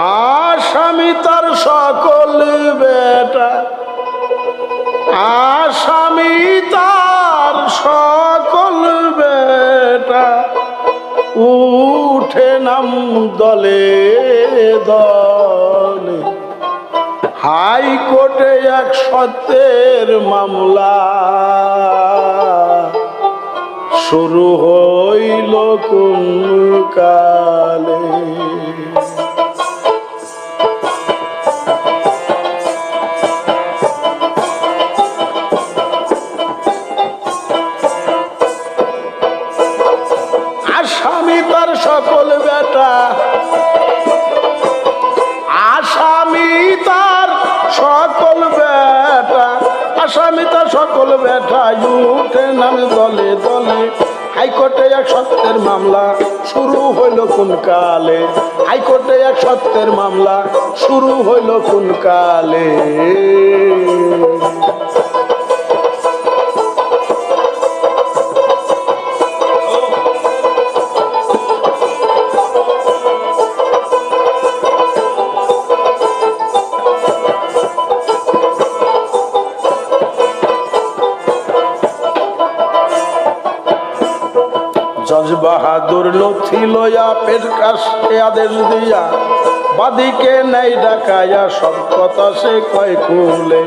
আসামি তার সকল বেটা। আসামি তার সকল বেটা। উঠে নাম দলে দলে। হাইকোর্টে এক সত্যের মামলা। শুরু হইল কোন কালে। সকল বেটা। আসামি তার সকল বেটা। আসামি তার সকল বেটা। উঠে নামে দলে দলে। হাইকোর্টে এক সত্যের মামলা শুরু হইল কোন কালে? হাইকোর্টে এক সত্যের মামলা শুরু হইল কোন কালে? বাহাদুর লথি লয়া পেট কাশে আদেশ দিয়া, বাদিকে নাই ডাকায়া সব কথা সে কয় খুলে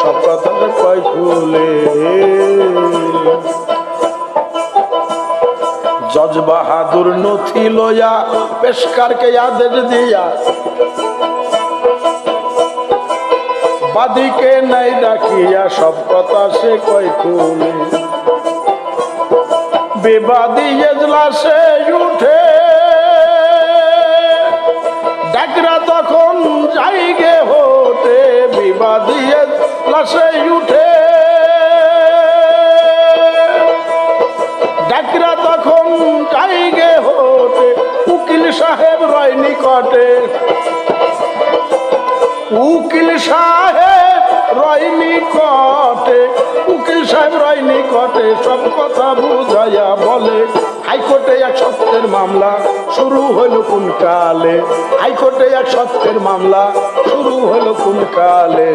সব কথা সে কয় খুলে জজ বাহাদুর নথি লয়া পেশকারকে আদেশ দিয়া, বাদিকে নাই ডাকিয়া সব কথা সে কয় খুলে বিবাদী এজলাসে উঠে। ডাকরা তখন যাইগে হতে বিবাদী এজলাসে উঠে। ডাকরা তখন যাইগে হতে উকিল সাহেব রয় নিকটে। উকিল সাহেব রয় কটে উকিল সাহেব রয় কটে সব কথা বুঝাইয়া বলে, হাইকোর্টে এক সত্যের মামলা শুরু হইল কোন কালে? হাইকোর্টে এক সত্যের মামলা শুরু হইল কোন কালে?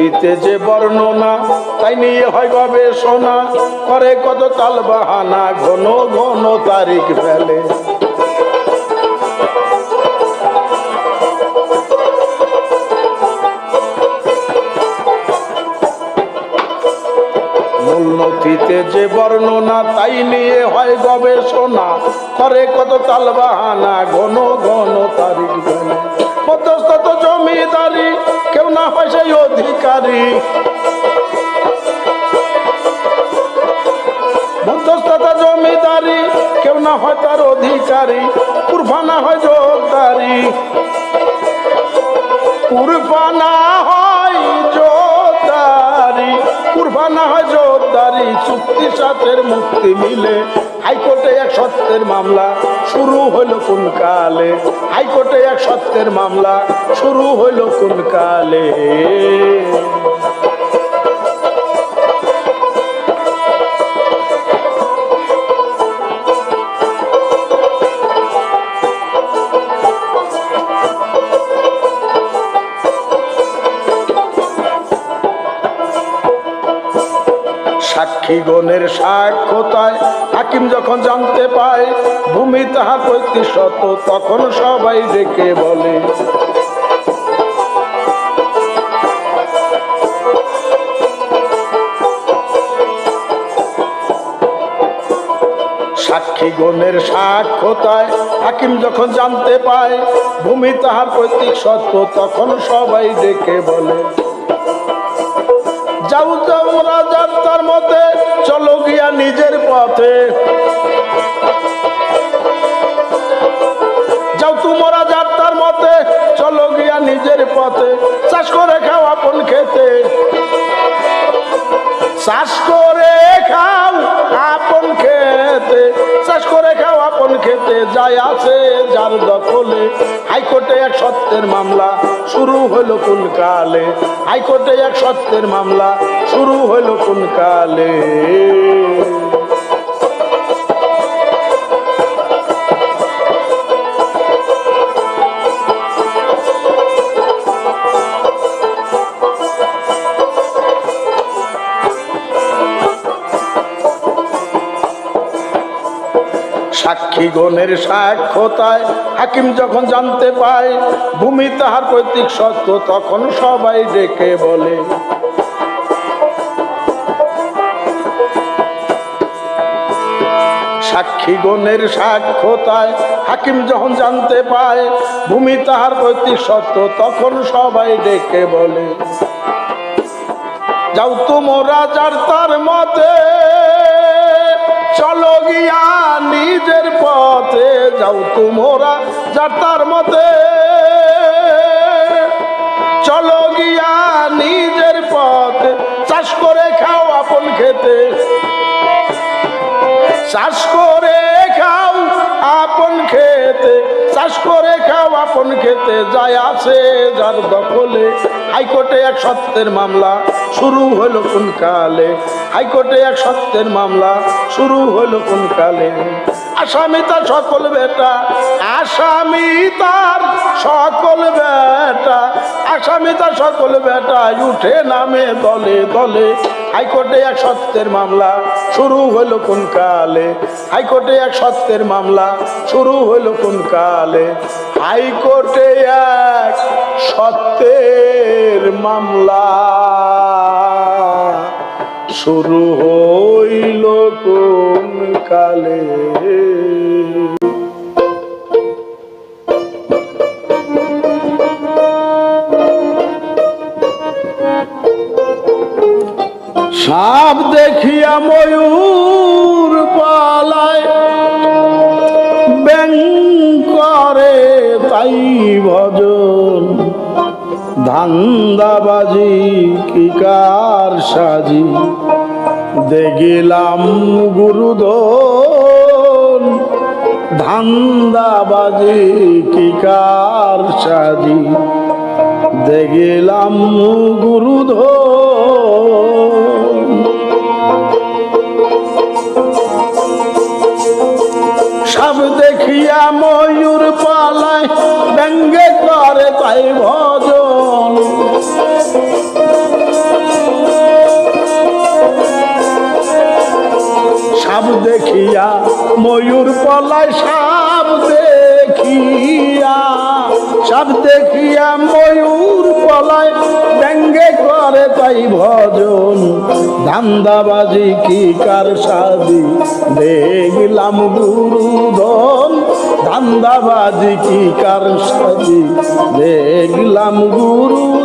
নথিতে যে বর্ণনা, তাই নিয়ে হয় গবেষণা। করে কত তাল বাহানা, ঘন ঘন তারিখ ফেলে। নথিতে যে বর্ণনা, তাই নিয়ে হয় গবেষণা। করে কত তাল বাহানা, ঘন ঘন তারিখ মধ্যস্থত জমিদারি, কেউ না হয় সেই অধিকারী। মধ্যস্থতা জমিদারি, কেউ না হয় অধিকারী, কুরবানা হয় জোরদারি। কুরবানা হয় জোরদারি কুরবানা জোরদারি, চুক্তি সাথের মুক্তি মিলে। হাইকোর্টে এক সত্যের মামলা শুরু হইল কোন কালে? হাইকোর্টে এক সত্যের মামলা শুরু হইল কোন কালে? সাক্ষীগণের সাক্ষ্যতায় হাকিম যখন জানতে পায়, ভূমি তাহা কইতে শত তখন সবাই ডেকে বলে। সাক্ষীগণের সাক্ষ্যতায় হাকিম যখন জানতে পায়, ভূমি তাহার পৈতৃক সত্য, তখন সবাই ডেকে বলে। যাও রাজার তার মতে চলো গিয়া নিজের পথে। যাও তোমরা যাত্রার মতে চলো গিয়া নিজের পথে। চাষ করে খাও আপন খেতে। চাষ করে খাও আপন খেতে, চাষ করে খাও আপন খেতে যায় আছে যার দখলে। হাইকোর্টে এক সত্যের মামলা শুরু হলো কোন কালে? হাইকোর্টে এক সত্যের মামলা শুরু হলো কোন কালে? সাক্ষী গণের সাক্ষ্যতায় হাকিম যখন জানতে পায়, ভূমি তাহার পৈতৃক সত্য, তখন সবাই ডেকে বলে সাক্ষী গণের সাক্ষ্যতায় হাকিম যখন জানতে পায়, ভূমি তাহার পৈতৃক সত্য, তখন সবাই ডেকে বলে, যাও তোমরা যার তার মতে চলো গিয়া নিজের পথে যাও তোমরা যার তার মতে। চলো গিয়া নিজের পথে, চাষ করে খাও আপন খেতে। চাষ করে খাও আপন খেতে, চাষ করে খাও আপন খেতে, যায় আছে যার দখলে। হাইকোর্টে এক সত্যের মামলা শুরু হলো কোন কালে? হাইকোর্টে এক সত্যের মামলা শুরু হলো কোন কালে? আসামি তার সকল বেটা, আসামি তার সকল বেটা, আসামি তার সকল বেটা, উঠে নামে দলে দলে। হাইকোর্টে এক সত্যের মামলা শুরু হলো কোন কালে? হাইকোর্টে এক সত্যের মামলা শুরু হলো কোন কালে? হাইকোর্টে এক সত্যের মামলা শুরু হইল কোন কালে? সাপ দেখিয়া ময়ূর পালায়, ব্যাং করে তাই ভজন। ধান্দাবাজি কি কার সাজি দেখিলাম গুরুদন ধান্দাবাজি কি কার সাজি? দেখিলাম গুরুধন সব দেখিয়া ময়ূর পালায় ব্যঙ্গে করে তাই ভজন দেখিয়া, ময়ূর পলায় সাপ দেখিয়া। সাপ দেখিয়া ময়ূর পলায়, ব্যঙ্গে করে তাই ভজন। ধান্দাবাজি কি কার সাদি দেখলাম গুরুধন ধান্দাবাজি কি কার সাদি দেখলাম গুরুধন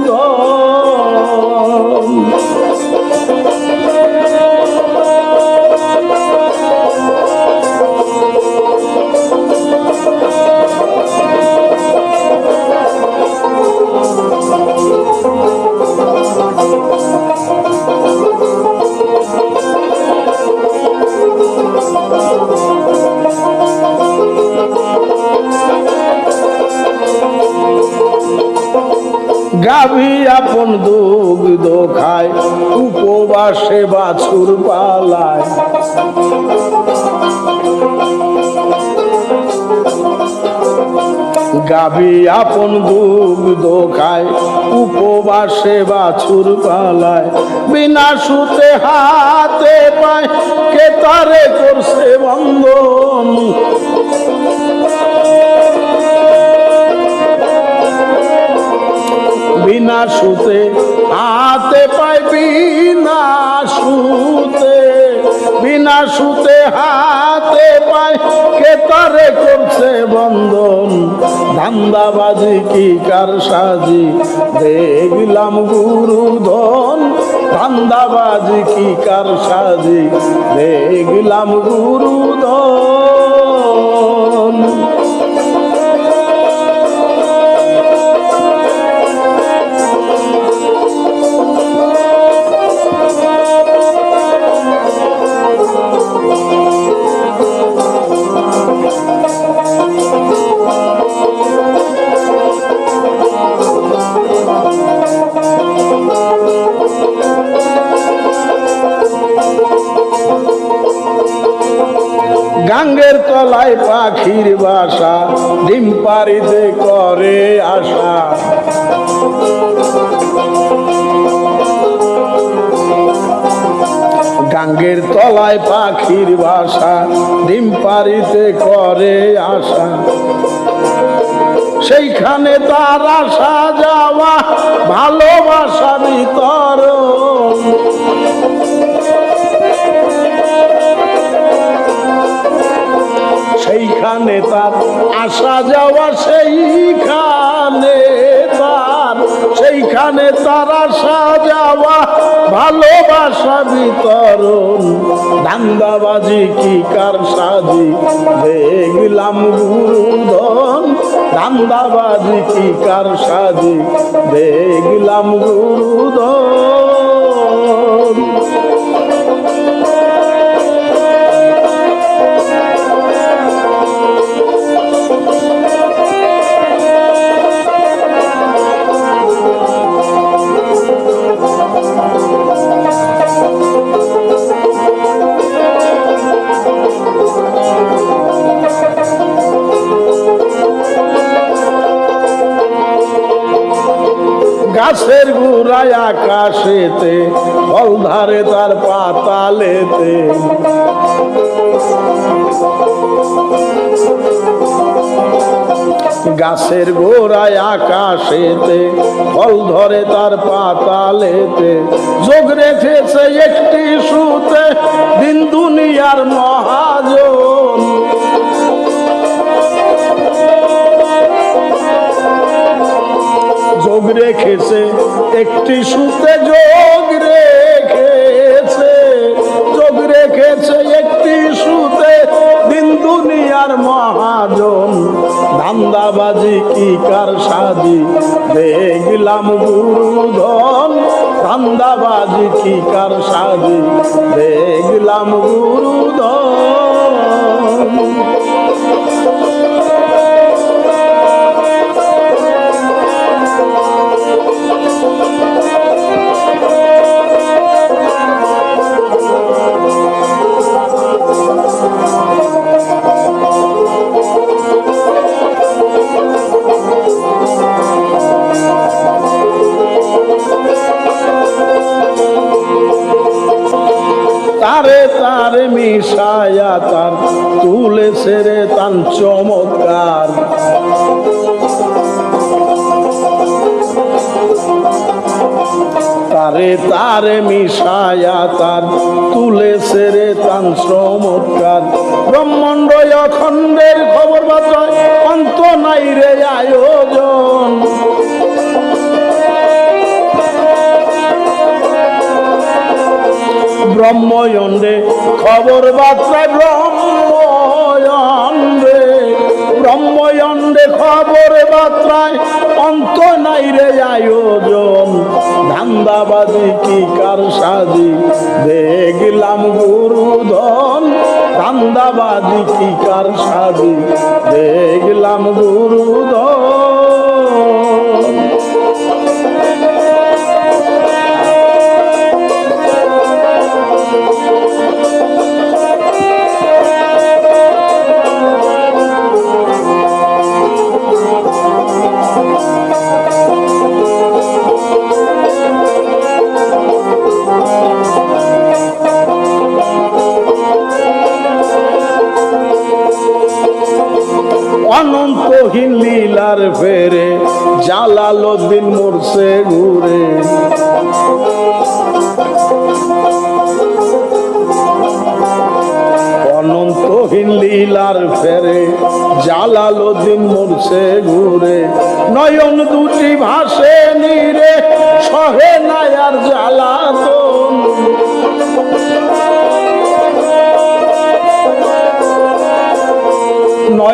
আপন দুগ্ধ খায় উপবাসে বাছুর পালায় বিনা সুতে হাতে পায়, কে তারে করছে বন্ধন? বিনা সুতে হাতে পায় বিনা বিনা সুতে হাতে পায়। কে তারে করছে বন্ধন? ধান্দাবাজি কি কার সাজি? দেখলাম গুরু ধন। ধান্দাবাজি কি কার সাজি? দেখলাম গুরুধন পারিতে করে আশা। গাঙ্গের তলায় পাখির বাসা, ডিম পারিতে করে আশা। সেইখানে তার আসা যাওয়া ভালোবাসা ভিতর সেইখানে তার আসা যাওয়া সেইখানে তার সেইখানে তার আসা যাওয়া ভালোবাসা বিতরণ। দান্দাবাজি কি কার সাজি? দেখলাম গুরুধন দান্দাবাজি কি কার সাজি? দেখলাম গুরুধন গাছের গুড়ায় আকাশেতে ফল ধারে তার পাতালেতে। গাছের গোড়ায় আকাশেতে ফল ধরে তার পাতালেতে। যোগ রেখেছে একটি সুতে, দিন দুনিয়ার মহাজন। যোগ রেখেছে, একটি সুতে যোগ রেখেছে যোগ রেখেছে একটি সুতে। দিন দুনিয়ার মহাজন ধান্দাবাজি কি কার সাজি? দেখলাম গুরুধন ধান্দাবাজি কি কার সাজি? দেখলাম গুরুধন মিশায়া তার তুলে সেরে তান চমৎকার। তারে তারে মিশায়া তার তুলে সেরে তান চমৎকার। ব্রহ্মাণ্ড অখণ্ডের খবর বার্তায় অন্ত নাই রে আয়োজন। ব্রহ্ময়ণ্ডে খবর বার্তায় ব্রহ্ময়ণ্ডে ব্রহ্ময়ণ্ডে খবর বার্তায় অন্ত নাই রে আয়োজন। ধান্দাবাজি কি কার সাজি? দেখলাম গুরুধন, ধান্দাবাজি কি কার সাজি? দেখলাম গুরুধন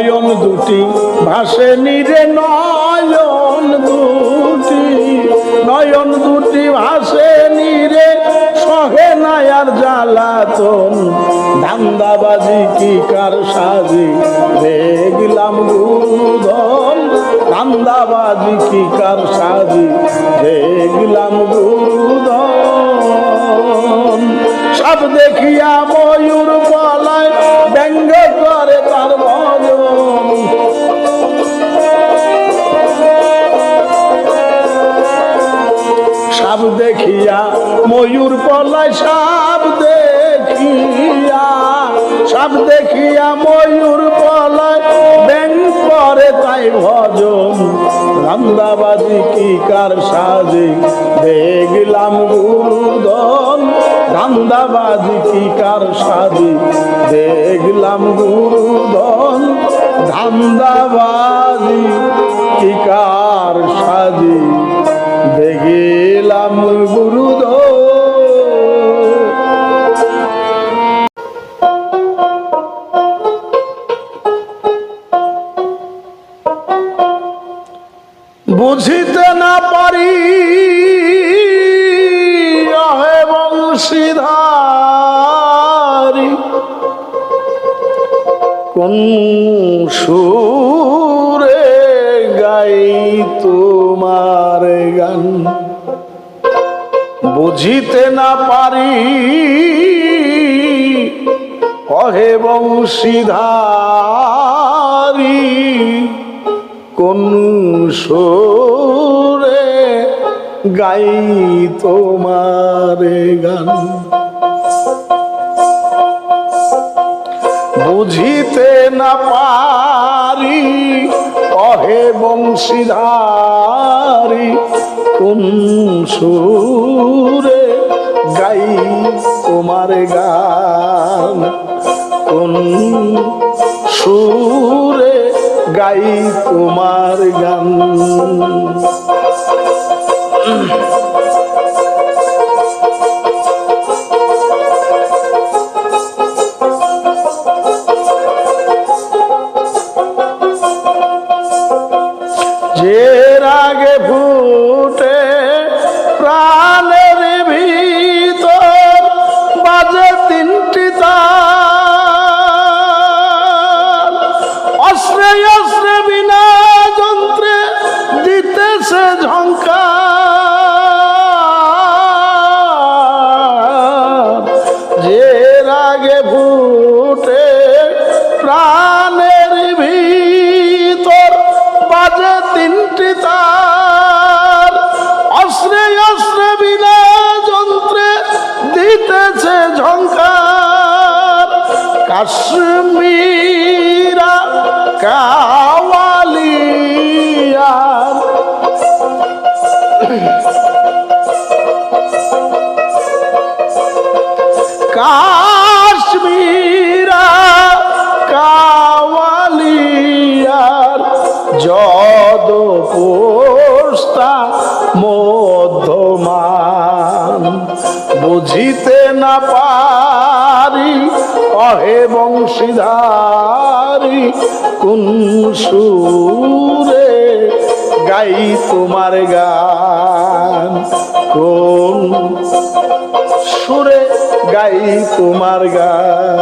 নয়ন দুটি ভাসে নিরে নয়ন দুটি। নয়ন দুটি ভাসে নিরে সহে নায়ার জ্বালাতন। ধান্দাবাজি কি কার সাজি? দেখলাম গুরুধন ধান্দাবাজি কি কার সাজি? দেখলাম গুরুধন সব দেখিয়া ময়ূর দেখিয়া, ময়ূর পলায় সাপ দেখিয়া। সাপ দেখিয়া ময়ূর পলায়, ব্যাং করে তাই ভজন। রান্দাবাজি কি কার সাজে, দেখলাম গুরুদন। রান্দাবাজি কি কার সাজে, দেখলাম গুরুদন। ধান্দাবাজি কি কার সাজে। বুঝিতে না পারি। অহে বংশীধারী, কোন সুরে গাই তোমার গান? বুঝিতে না পারি। অহে বংশীধারী, কোন সুরে গাই তোমারে গান। বুঝিতে না পারি, অহে বংশীধারী, কোন সুরে গাই তোমার গান? কোন সুরে গাই তোমার গান। যে রাগে ফুটে তিনটি তার। অস্ত্রে অস্ত্রে বিনা যন্ত্রে দিতেছে ঝঙ্কার কাশ্মীরা কাওয়ালিয়ার। অহে বংশীধারী কোন সুরে গাই তোমার গান? কোন সুরে গাই তোমার গান?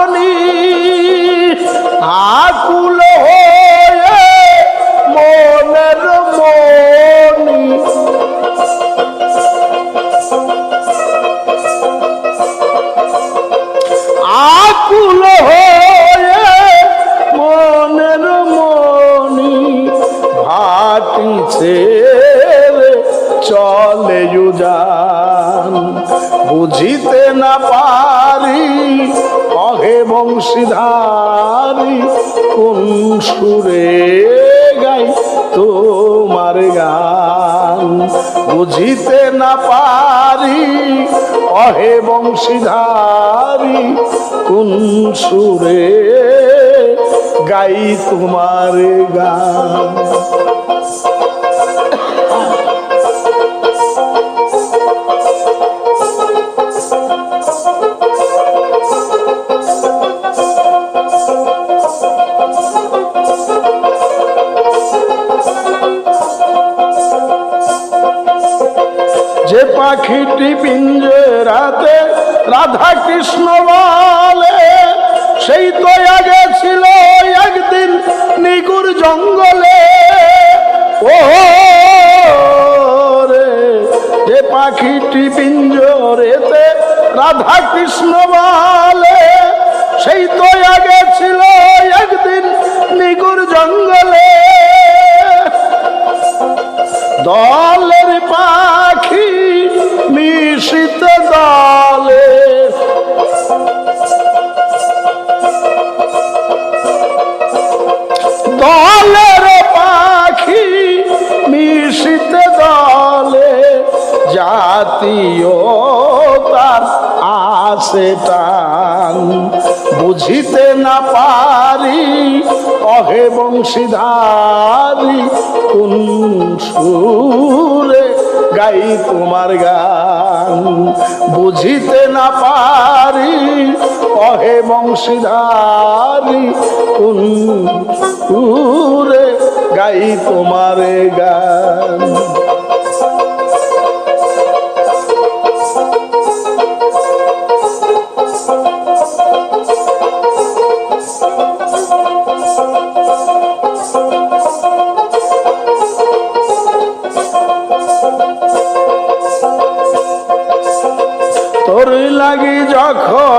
আপনি আকুল হয়ে মনের মনি। আকুল হয়ে মনের মনি। ভাটিছে চলে যুজান। বুঝিতে না পারি অহে বংশীধারী কোন সুরে গাই তোমার গান? বুঝিতে না পারি, অহে বংশীধারী কোন সুরে গাই তোমার গান? পাখিটি পিঞ্জেরাতে রাধা কৃষ্ণ বলে, সেই তো আগে ছিল একদিন নিগুর জঙ্গলে। ও রে যে পাখিটি পিঞ্জরেতে রাধা কৃষ্ণ বলে, সেই তো আগে ছিল একদিন নিগুর জঙ্গলে। দলের পাখি মিশিত দলে দলের পাখি মিশিত দলে জাতীয় তার আসে টান বুঝিতে না পারি, অহে বংশীধারী কোন সুরে গাই তোমার গান? বুঝিতে না পারি। অহে বংশীধারি কোন গাই তোমারে গান?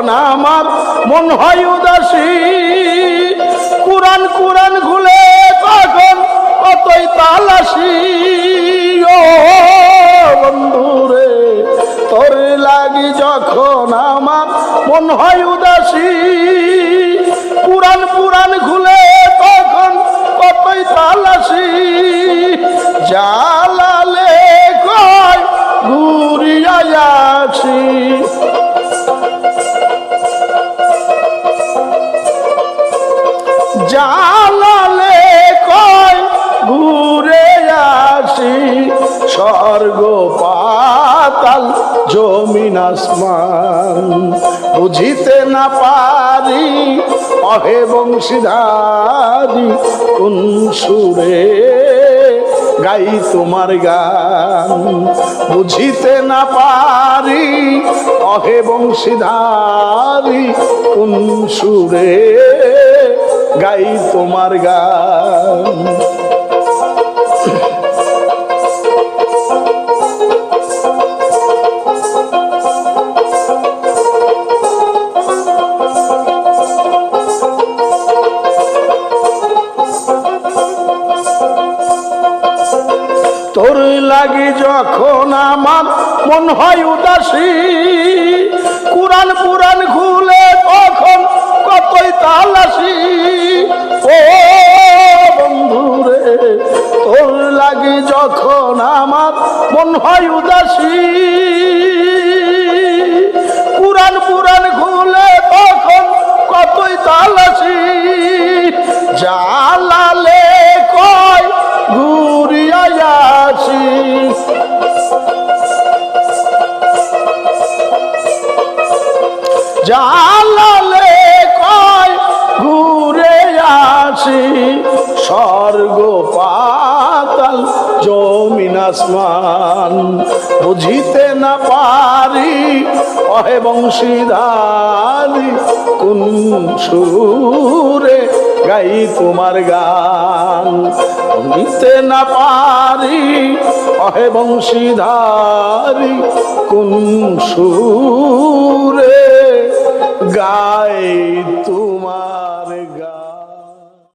যখন আমার মন হয় উদাসী। কুরান কুরান খুলে তখন কতই তালাসি ও বন্ধুরে তোর লাগি যখন আমার মন হয় উদাসী। কুরান পুরান খুলে তখন কতই তালাসি জালালে কয় ঘুরিয়া আছি। জালালে কয়, ঘুরে আসি স্বর্গ পাতাল, জমিন আসমান। বুঝিতে না পারি, অহে বংশীধারী কোন সুরে গাই তোমার গান? বুঝিতে না পারি, অহে বংশীধারী কোন সুরে গাই তোমার গান। তোর লাগি যখন আমার মন হয় উদাসী কুরান পুরান কতই তালাসি ও বন্ধুরে, তোর লাগি যখন আমার মন হয় উদাসী। কুরান পুরান খুলে তখন কতই তালাসি জালালে কয় ঘুরিয়া আসি। জালালে স্বর্গ পাতাল জমিন আসমান, বুঝিতে না পারি, অহে বংশীধারী কোন সুরে গাই তোমার গান? বুঝিতে না পারি, অহে বংশীধারী কোন সুরে গাই তুমি